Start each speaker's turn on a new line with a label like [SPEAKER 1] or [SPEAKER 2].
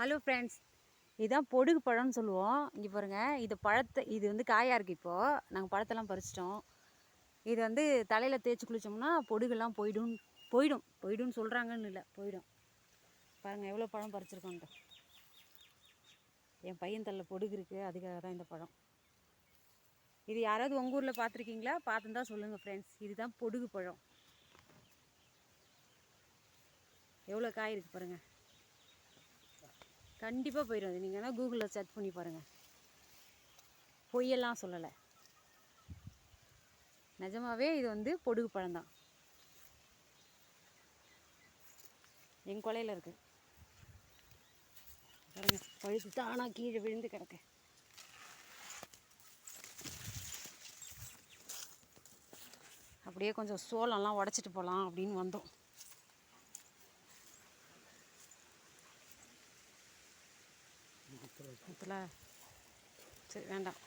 [SPEAKER 1] Hello friends இதுதான் பொடுகு பழம்னு சொல்லுவோம். இங்கே பாருங்கள் இது பழத்தை இது வந்து காயாக இருக்குது இப்போது நாங்கள் பழத்தெல்லாம் பறிச்சிட்டோம். இது வந்து தலையில் தேய்ச்சி குளித்தோம்னா பொடுகெல்லாம் போயிடும் போயிடும். போயிடும்னு சொல்கிறாங்கன்னு இல்லை போயிடும். பாருங்கள் எவ்வளோ பழம் பறிச்சிருக்கோன்ட்டு என் பையன் தள்ள பொடுகு இருக்குது அதுக்காக தான் இந்த பழம். இது யாராவது உங்கள் ஊரில் பார்த்துருக்கீங்களா பார்த்துருந்தா சொல்லுங்கள் ஃப்ரெண்ட்ஸ் இதுதான் பொடுகு பழம். எவ்வளோ காய் இருக்குது பாருங்கள் கண்டிப்பாக போயிடும் அது. நீங்கள் வேணால் கூகுளில் சர்ச் பண்ணி பாருங்கள் பொய்யெல்லாம் சொல்லலை. நிஜமாகவே இது வந்து பொடுகு பழம்தான் என் கொலையில் இருக்குது பாருங்க பழுத்து தானாக கீழே விழுந்து கிடக்கு. அப்படியே கொஞ்சம் சோளம்லாம் உடச்சிட்டு போகலாம் அப்படின்னு வந்தோம். பத்தில் சரி வேண்டாம்.